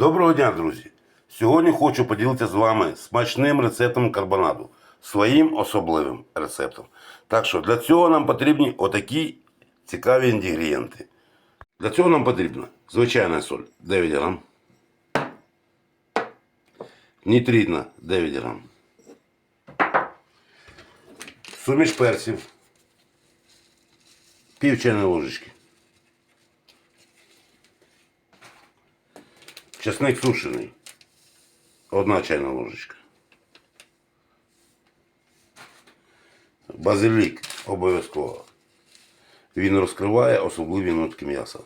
Доброго дня, друзі! Сьогодні хочу поділитися з вами смачним рецептом карбонаду, своїм особливим рецептом. Так що для цього нам потрібні отакі цікаві інгредієнти. Для цього нам потрібна звичайна соль 9 грам, нітритна 9 грам, суміш перців, пів чайної ложечки. Чесник сушений. Одна чайна ложечка. Базилік обов'язково. Він розкриває особливі нотки м'яса.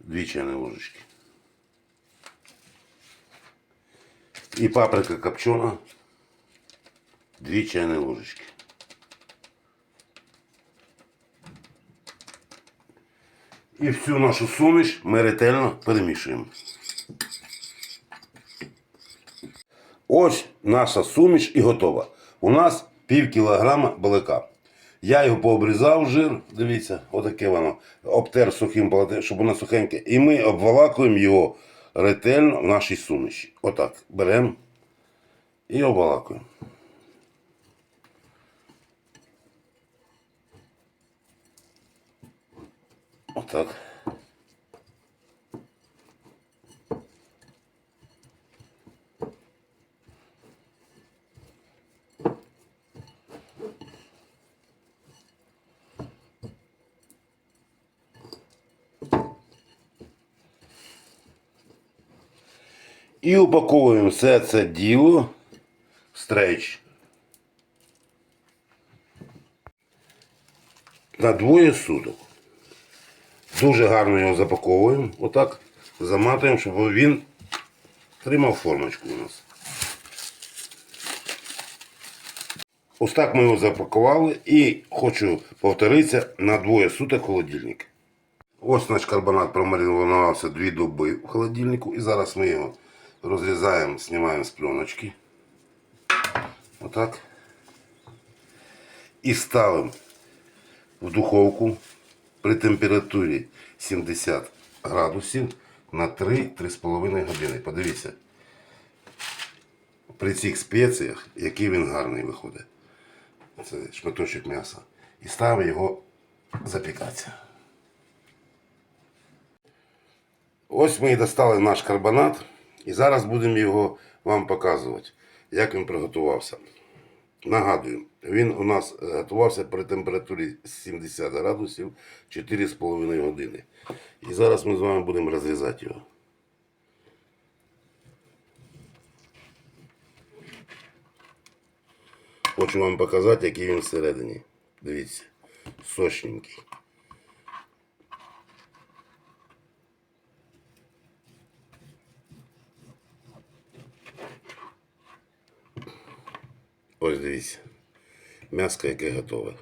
Дві чайні ложечки. І паприка копчена. Дві чайні ложечки. І всю нашу суміш ми ретельно перемішуємо. Ось наша суміш і готова. У нас пів кілограма балика. Я його пообрізав жир, дивіться, отаке воно, обтер сухим полотенцем, щоб воно сухеньке. І ми обвалакуємо його ретельно в нашій суміші. Отак беремо і обвалакуємо. Отак. І упаковуємо все це діло в стрейч. На двоє суток. Дуже гарно його запаковуємо. Отак заматуємо, щоб він тримав формочку у нас. Ось так ми його запакували і хочу повторитися на двоє суток холодильник. Ось наш карбонат промаринувався дві доби в холодильнику. І зараз ми його розрізаємо, знімаємо з пленочки. Отак. І ставимо в духовку при температурі 70 градусів на 3-3,5 години. Подивіться. При цих спеціях, який він гарний виходить. Це шматочок м'яса. І ставимо його запікатися. Ось ми і достали наш карбонат. І зараз будемо його вам показувати, як він приготувався. Нагадую, він у нас е, готувався при температурі 70 градусів 4,5 години. І зараз ми з вами будемо розрізати його. Хочу вам показати, який він всередині. Дивіться, сочненький. Ось дивіться. М'яско яке готове.